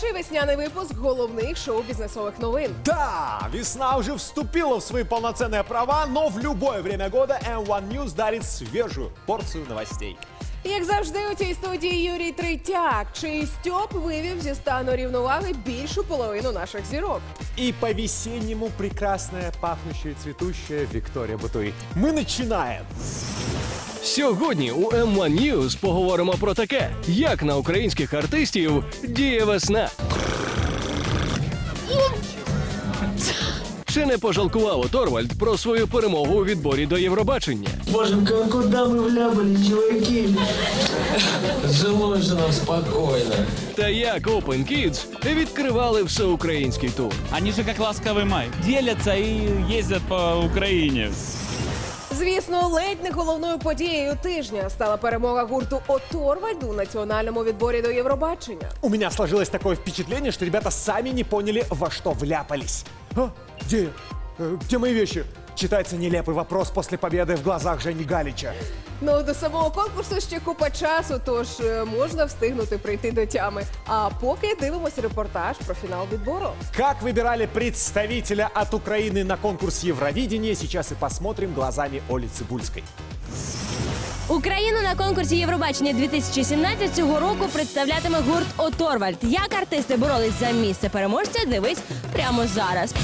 Перший весняний випуск головних шоу-бізнесових новин. Да, весна уже вступила в свои полноценные права, но в любое время года M1 News дарит свежую порцию новостей. Як завжди, у цій студії Юрій Третяк, чий Стьоп вивів зі стану рівноваги більшу половину наших зірок. И по-весеннему прекрасная, пахнущая, цветущая Виктория Бутуи. Мы начинаем! Сьогодні у M1 News поговоримо про таке, як на українських артистів діє весна. Чи не пожалкував Торвальд про свою перемогу у відборі до Євробачення? Боженька, а куда мы вляпали, чуваки? Жилось же нам спокойно. Та як Open Kids відкривали всеукраїнський тур? Они же как ласковый май. Делятся и ездят по Украине. Звісно, ледь не головною подією тижня стала перемога гурту Оторвальду у національному відборі до Євробачення. У меня сложилось такое впечатление, что ребята сами не поняли, во что вляпались. А? Где? Э, Где мои вещи? Читается нелепый вопрос после победы в глазах Жени Галича. Ну до самого конкурсу ще купа часу, тож е, можна встигнути прийти до тями. А поки дивимося репортаж про фінал відбору. Как выбирали представителя от Украины на конкурс Евровидения, сейчас и посмотрим глазами Оли Цибульской. Україну на конкурсі Євробачення 2017 цього року представлятиме гурт Оторвальд. Як артисти боролись за місце переможця, дивись прямо зараз.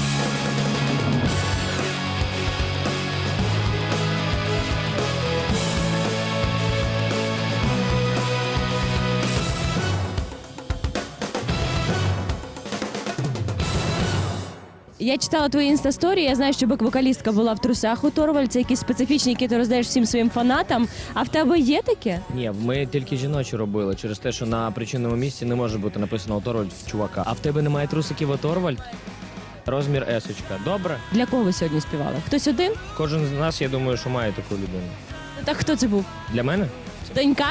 Я читала твої інстасторії. Я знаю, що бек-вокалістка була в трусах у Торвальд. Це якісь специфічні, які ти роздаєш всім своїм фанатам. А в тебе є таке? Ні, ми тільки жіночі робили через те, що на причинному місці не може бути написано Оторвальд чувака. А в тебе немає трусиків Оторвальд? Розмір есочка. Добре. Для кого ви сьогодні співали? Хтось один? Кожен з нас, я думаю, що має таку людину. Ну, Так хто це був? Для мене? Донька?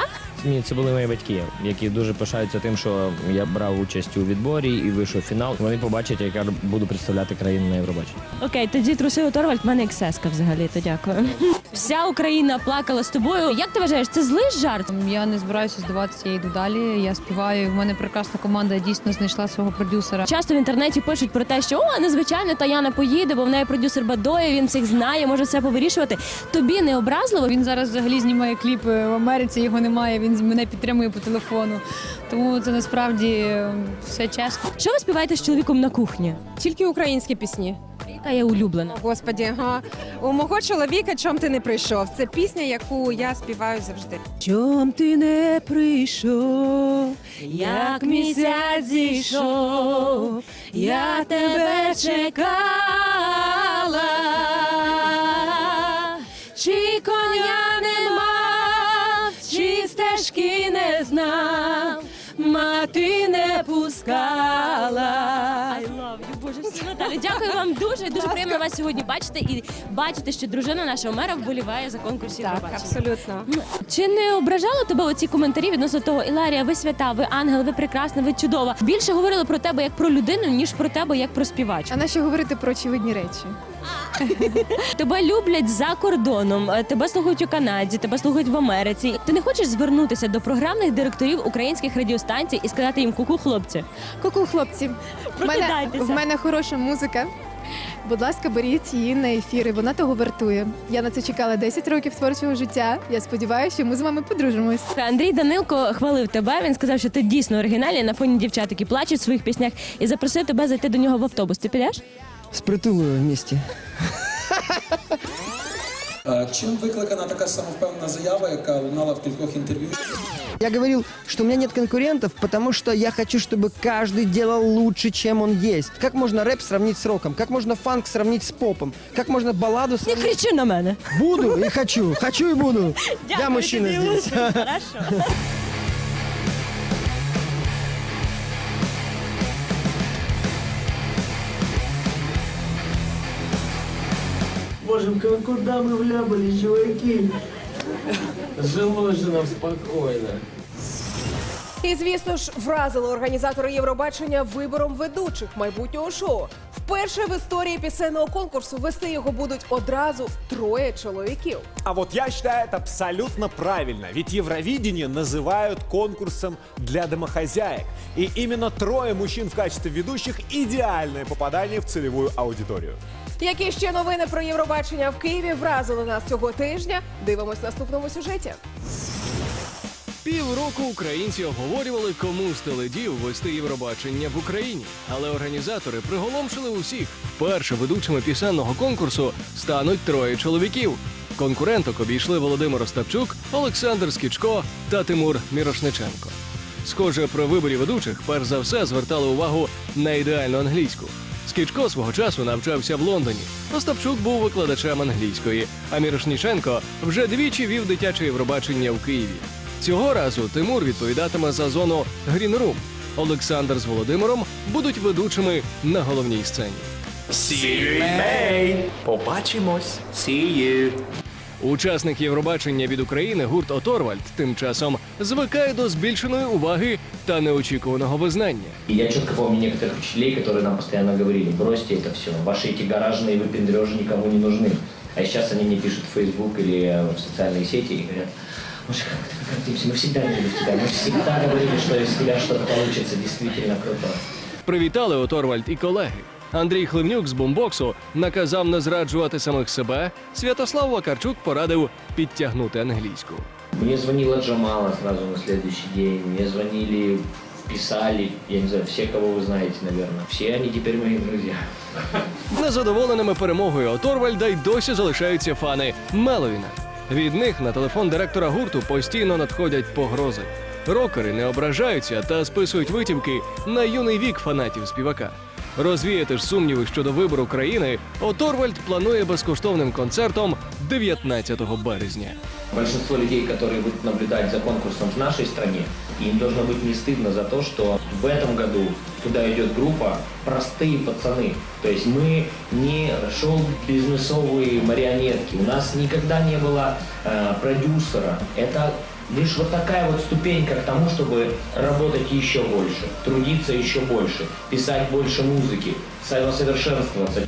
Ні, це були мої батьки, які дуже пишаються тим, що я брав участь у відборі і вийшов в фінал. Вони побачать, як я буду представляти країну на Євробаченні. Окей, тоді труси у Торвальд, в мене ексеска взагалі, то дякую. Вся Україна плакала з тобою. Як ти вважаєш, це злий жарт? Я не збираюся здаватися, я йду далі. Я співаю. В мене прекрасна команда дійсно знайшла свого продюсера. Часто в інтернеті пишуть про те, що о, незвичайно Таяна поїде, бо в неї продюсер Бадоє, він всіх знає, може все повирішувати. Тобі не образливо? Він зараз взагалі знімає кліп е, в Америці. Його немає. Він з- мене підтримує по телефону. Тому це насправді е, все чесно. Що ви співаєте з чоловіком на кухні? Тільки українські пісні. Яка є улюблена? Господі, ага. у мого чоловіка чом ти не прийшов? Це пісня, яку я співаю завжди. Чом ти не прийшов, як місяць зійшов, я тебе чекала, мати не пускала. I love you, Боже, всі Наталі. Дякую вам дуже. Дуже приємно вас сьогодні бачити і бачити, що дружина нашого мера вболіває за конкурс Євробачення. Абсолютно. Чи не ображало тебе оці коментарі відносно того, Іларія, ви свята, ви ангел, ви прекрасна, ви чудова? Більше говорили про тебе як про людину, ніж про тебе як про співачку. А на що говорити про очевидні речі? Тебе люблять за кордоном, е, тебе слухають у Канаді, тебе слухають в Америці. Ти не хочеш звернутися до програмних директорів українських радіостанцій і сказати їм ку-ку, хлопці? Ку-ку, хлопці. В мене, Прокидайтеся. в мене хороша музика. Будь ласка, беріть її на ефіри. Вона того вартує. Я на це чекала 10 років творчого життя. Я сподіваюся, що ми з вами подружимось. Андрій Данилко хвалив тебе. Він сказав, що ти дійсно оригінальний на фоні дівчат, які плачуть в своїх піснях, і запросив тебе зайти до нього в автобус. Ти підеш? З притулою в місті. А Чим викликана така самовпевнена заява, яка лунала в кількох інтерв'ю? Я говорил, что у меня нет конкурентов, потому что я хочу, чтобы каждый делал лучше, чем он есть. Как можно рэп сравнить с роком? Как можно фанк сравнить с попом? Как можно балладу Не сравнить... кричи на мене. Буду и хочу. Хочу и буду. Я мужчина здесь. Хорошо. Боженька, а куда мы вляпали, чуваки? Жилось же нам спокойно. І звісно ж, вразили організатори Євробачення вибором ведучих майбутнього шоу. Вперше в історії пісенного конкурсу вести його будуть одразу троє чоловіків. А вот я считаю это абсолютно правильно, ведь Евровидение называют конкурсом для домохозяек. И именно трое мужчин в качестве ведущих – идеальное попадание в целевую аудиторию. Які ще новини про Євробачення в Києві вразили нас цього тижня? Дивимось в наступному сюжеті. Півроку українці обговорювали, кому з теледів вести Євробачення в Україні. Але організатори приголомшили усіх. Вперше ведучими пісенного конкурсу стануть троє чоловіків. Конкуренток обійшли Володимир Остапчук, Олександр Скічко та Тимур Мірошниченко. Схоже, при виборі ведучих перш за все звертали увагу на ідеальну англійську. Скічко свого часу навчався в Лондоні. Остапчук був викладачем англійської, а Мірошніченко вже двічі вів дитяче Євробачення в Києві. Цього разу Тимур відповідатиме за зону Грінрум. Олександр з Володимиром будуть ведучими на головній сцені. Побачимось. Учасник Євробачення від України гурт Оторвальд тим часом звикає до збільшеної уваги та неочікуваного визнання. И я четко помню некоторых учителей, которые нам постоянно говорили, бросьте это все, ваши эти гаражные выпендрежи никому не нужны. А сейчас они мне пишут в Facebook или э, в социальные сети и говорят, Маша, как ты прекратимся, мы всегда верили в тебя, мы всегда говорили, что из тебя что-то получится, действительно круто. Привітали Оторвальд і колеги. Андрій Хливнюк з бумбоксу наказав не зраджувати самих себе. Святослав Вакарчук порадив підтягнути англійську. Мне звонила Джамала сразу на следующий день, мне звонили, писали, я не знаю, все, кого вы знаете, наверное. Все они теперь мои друзья. Незадоволеними перемогою Оторвальда й досі залишаються фани Меловіна. Від них на телефон директора гурту постійно надходять погрози. Рокери не ображаються та списують витівки на юний вік фанатів співака. Розвіяти ж сумніви щодо вибору країни Оторвальд планує безкоштовним концертом 19 березня. Большинство людей, которые будут наблюдать за конкурсом в нашей стране, им должно быть не стыдно за то, что в этом году туда идет группа простые пацаны. То есть мы не шоу-бизнесовые марионетки. У нас никогда не было э, продюсера. Это лишь вот такая вот ступенька к тому, чтобы работать еще больше, трудиться еще больше, писать больше музыки, самосовершенствоваться.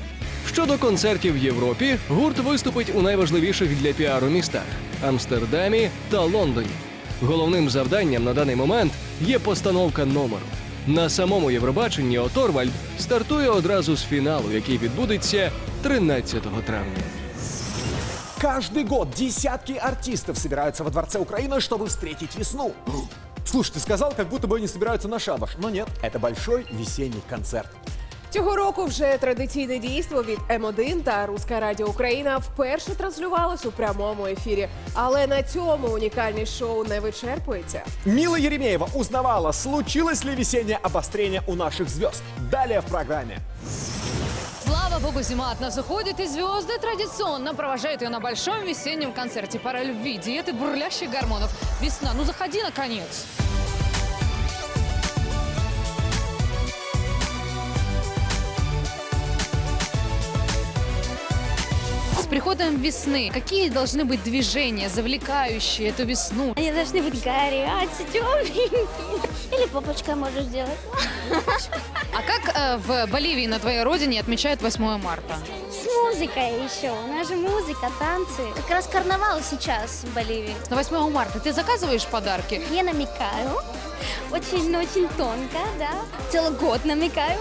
Щодо концертів в Європі, гурт виступить у найважливіших для піару містах Амстердамі та Лондоні. Головним завданням на даний момент є постановка номеру. На самому Євробаченні Оторвальд стартує одразу з фіналу, який відбудеться 13 травня. Каждый год десятки артистов собираются во Дворце Украины, чтобы встретить весну. Слушай, ты сказал, как будто бы они собираются на шабаш. Но нет, это большой весенний концерт. Цього року вже традиційне дійство від М1 та Руська Радіо Україна вперше транслювалось у прямому ефірі. Але на цьому унікальність шоу не вичерпується. Мила Еремеева узнавала, случилось ли весеннее обострение у наших звезд. Далее в программе. Слава богу, зима от нас уходит, и звезды традиционно провожают ее на большом весеннем концерте. Пора любви, диеты бурлящих гормонов. Весна, ну заходи наконец. приходом весны какие должны быть движения, завлекающие эту весну? Они должны быть горячие, темненькие. Или попочка можешь сделать. А как э, в Боливии, на твоей родине, отмечают 8 марта? С музыкой еще. У нас же музыка, танцы. Как раз карнавал сейчас в Боливии. На 8 марта ты заказываешь подарки? Я намекаю. Очень-очень тонко, да. Целый год намекаю.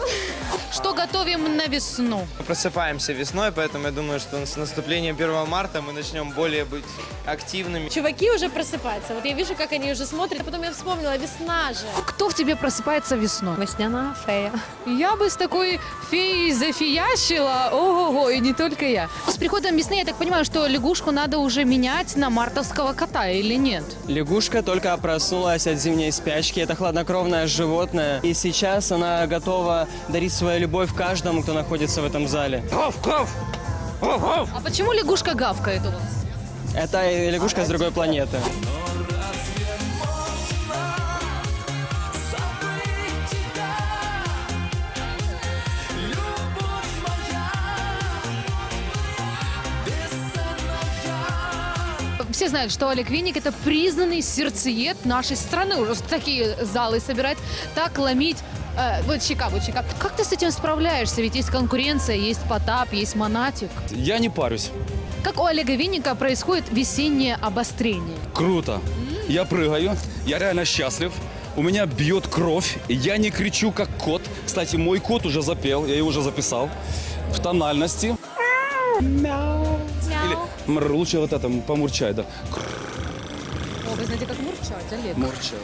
Что готовим на весну? Мы просыпаемся весной, поэтому я думаю, что с наступлением 1 марта мы начнем более быть активными. Чуваки уже просыпаются. Вот я вижу, как они уже смотрят. А потом я вспомнила, весна же. Кто в тебе просыпается весной? Весняная фея. Я бы с такой феей зафиящила. Ого-го, и не только я. С приходом весны, я так понимаю, что лягушку надо уже менять на мартовского кота или нет? Лягушка только проснулась от зимней спячки. Это хладнокровное животное. И сейчас она готова дарить свою любовь каждому, кто находится в этом зале. А почему лягушка гавкает у вас? Это лягушка с другой планеты. Все знают, что Олег Винник это признанный сердцеед нашей страны. Уже такие залы собирать, так ломить. Э, вот щека, вот щека. Как ты с этим справляешься? Ведь есть конкуренция, есть Потап, есть Монатик. Я не парюсь. Как у Олега Винника происходит весеннее обострение? Круто. Я прыгаю, я реально счастлив. У меня бьет кровь, я не кричу как кот. Кстати, мой кот уже запел, я его уже записал. В тональности. Или мр, лучше вот это помурчай, да. О, вы знаете, как мурчать, Олег? Мурчай.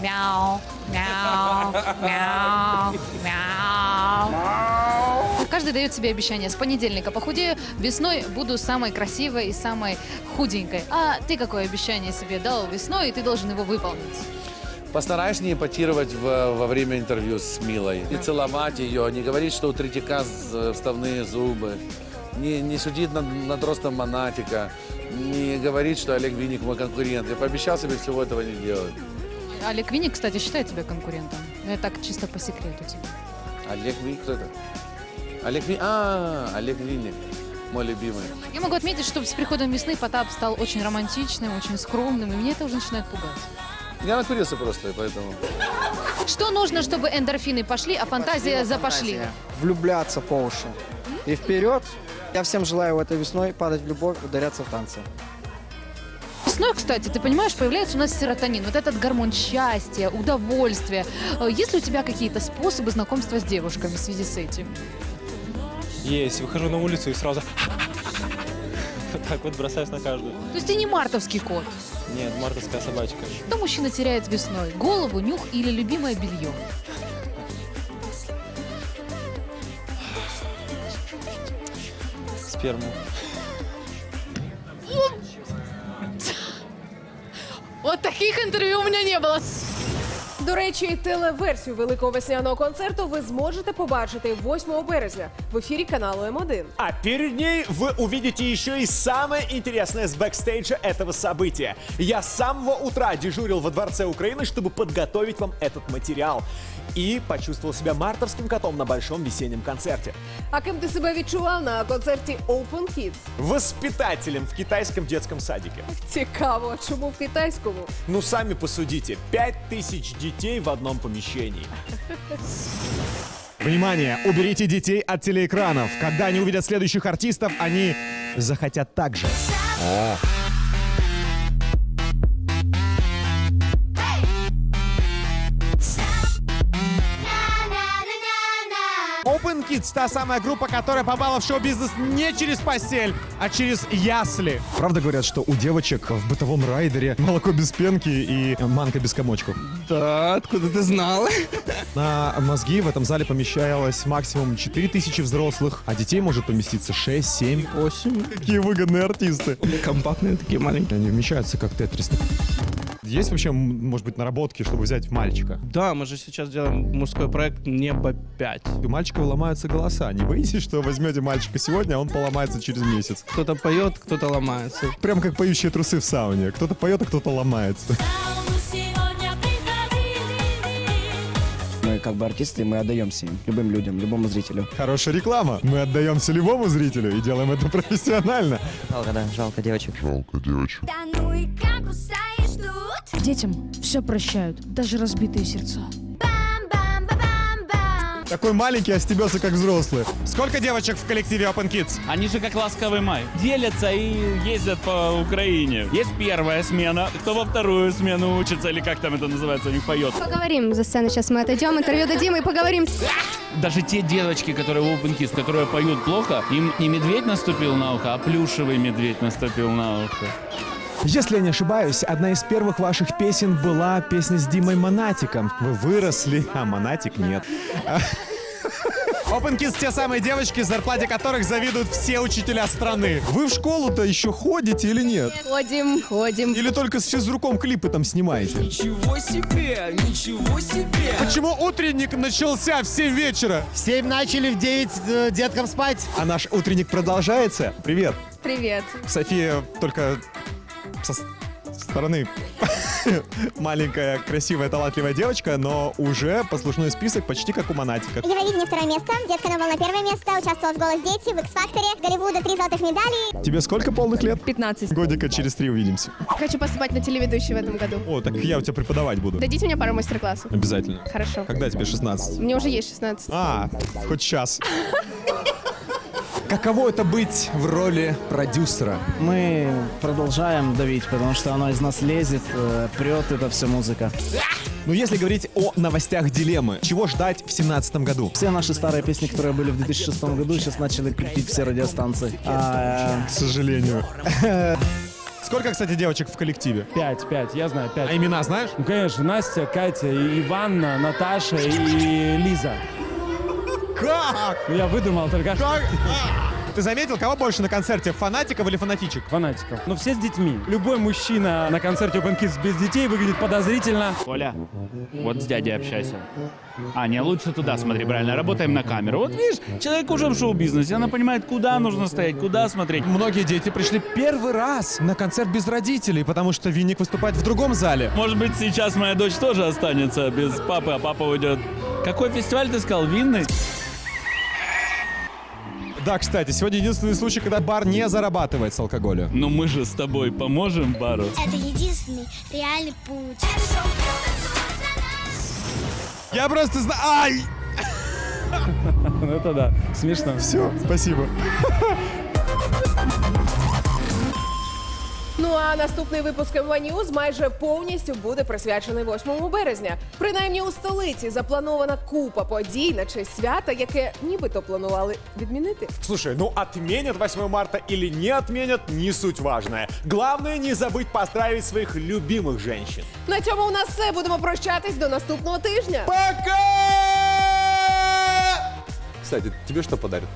Мяу, мяу, мяу, мяу. Каждый дает себе обещание. С понедельника похудею, весной буду самой красивой и самой худенькой. А ты какое обещание себе дал весной, и ты должен его выполнить? Постараюсь не эпатировать в- во время интервью с Милой. Не целовать ее, не говорить, что у Третьяка вставные зубы. Не, не судить над, над ростом монатика. Не говорить, что Олег Винник мой конкурент. Я пообещал себе всего этого не делать. Олег Винник, кстати, считает тебя конкурентом. Я так чисто по секрету тебе. Олег Винник, кто это? Олег Винник. А, Олег Винник, мой любимый. Я могу отметить, что с приходом весны Потап стал очень романтичным, очень скромным, и меня это уже начинает пугать. Я накурился просто, и поэтому... Что нужно, чтобы эндорфины пошли, а фантазия запошли? Влюбляться по уши. И вперед. Я всем желаю этой весной падать в любовь, ударяться в танцы. Весной, кстати, ты понимаешь, появляется у нас серотонин, вот этот гормон счастья, удовольствия. Э, Есть ли у тебя какие-то способы знакомства с девушками в связи с этим? Есть, выхожу на улицу и сразу так вот бросаюсь на каждую. То есть ты не мартовский кот. Нет, мартовская собачка. Что мужчина теряет весной? Голову, нюх или любимое белье? Сперму. Вот таких интервью у меня не было. До речі, телеверсію великого весняного концерту ви зможете побачити 8 березня в ефірі каналу М1. А перед ней вы увидите еще и самое интересное с бэкстейджа этого события. Я с самого утра дежурил во Дворце Украины, чтобы подготовить вам этот материал. И почувствовал себя мартовским котом на большом весеннем концерте. А ким ти себе відчував на концерті Open Kids? Воспитателем в китайском детском садике. Цікаво, чому в китайському? Ну, сами посудите. Пять тысяч детей в одном помещении. Внимание! Уберите детей от телеэкранов. Когда они увидят следующих артистов, они захотят так же. О. Kids – та самая группа, которая попала в шоу-бизнес не через постель, а через ясли. Правда говорят, что у девочек в бытовом райдере молоко без пенки и манка без комочков? Да, откуда ты знал? На мозги в этом зале помещалось максимум 4000 взрослых, а детей может поместиться 6, 7. 8. Какие выгодные артисты. Компактные такие маленькие. Они вмещаются как тетрис. Есть вообще, может быть, наработки, чтобы взять мальчика? Да, мы же сейчас делаем мужской проект «Небо 5». У мальчиков ломаются голоса. Не боитесь, что возьмете мальчика сегодня, а он поломается через месяц? Кто-то поет, кто-то ломается. Прям как поющие трусы в сауне. Кто-то поет, а кто-то ломается. Мы как бы артисты, мы отдаемся им, любым людям, любому зрителю. Хорошая реклама. Мы отдаемся любому зрителю и делаем это профессионально. Жалко, да, жалко девочек. Детям все прощают, даже разбитые сердца. Такой маленький, а стебется как взрослый. Сколько девочек в коллективе Open Kids? Они же как ласковый май. Делятся и ездят по Украине. Есть первая смена, кто во вторую смену учится, или как там это называется, у них поет. Поговорим за сцену, сейчас мы отойдем, интервью дадим и поговорим. Даже те девочки, которые в Open Kids, которые поют плохо, им не медведь наступил на ухо, а плюшевый медведь наступил на ухо. Если я не ошибаюсь, одна из первых ваших песен была песня с Димой Монатиком. Вы выросли, а Монатик нет. Open Kids те самые девочки, зарплате которых завидуют все учителя страны. Вы в школу-то еще ходите или нет? Ходим, ходим. Или только с физруком клипы там снимаете? Ничего себе, ничего себе. Почему утренник начался в 7 вечера? В 7 начали, в 9 деткам спать. А наш утренник продолжается? Привет. Привет. София только со- стороны маленькая, красивая, талантливая девочка, но уже послужной список почти как у Монатика. Евровидение второе место, детская новелла первое место, участвовала в «Голос дети», в «X-факторе», Голливуда три золотых медалей. Тебе сколько полных лет? 15. Годика через три увидимся. Хочу поступать на телеведущий в этом году. О, так я у тебя преподавать буду. Дадите мне пару мастер-классов. Обязательно. Хорошо. Когда тебе 16? Мне уже есть 16. А, хоть сейчас. Каково это быть в роли продюсера? Мы продолжаем давить, потому что оно из нас лезет, э, прет это все музыка. Ну, если говорить о новостях дилеммы, чего ждать в семнадцатом году? Все наши старые песни, которые были в 2006 году, сейчас начали крутить все радиостанции. А, К сожалению. Сколько, кстати, девочек в коллективе? Пять, пять, я знаю, пять. А имена знаешь? Ну, конечно, Настя, Катя, Иванна, Наташа и Лиза. Как? Ну, я выдумал только что. Ты заметил, кого больше на концерте, фанатиков или фанатичек? Фанатиков. Но все с детьми. Любой мужчина на концерте Open Kids без детей выглядит подозрительно. Коля, вот с дядей общайся. А, не, лучше туда смотри, правильно, работаем на камеру. Вот видишь, человек уже в шоу-бизнесе, она понимает, куда нужно стоять, куда смотреть. Многие дети пришли первый раз на концерт без родителей, потому что Винник выступает в другом зале. Может быть, сейчас моя дочь тоже останется без папы, а папа уйдет. Какой фестиваль ты сказал? Винный? Да, кстати, сегодня единственный случай, когда бар не зарабатывает с алкоголя. Ну мы же с тобой поможем бару. Это единственный реальный путь. Я просто знаю... Ай! Ну это да, смешно. Все, спасибо. Ну а наступний випуск News майже повністю буде присвячений 8 березня. Принаймні у столиці запланована купа подій на честь свята, яке нібито планували відмінити. Слушай, ну отменят 8 марта или не отменят, не суть важная. Главное не забыть поздравить своих любимых женщин. На цьому у нас все. Будемо прощатись до наступного тижня. Пока! Кстати, тебе что подарят?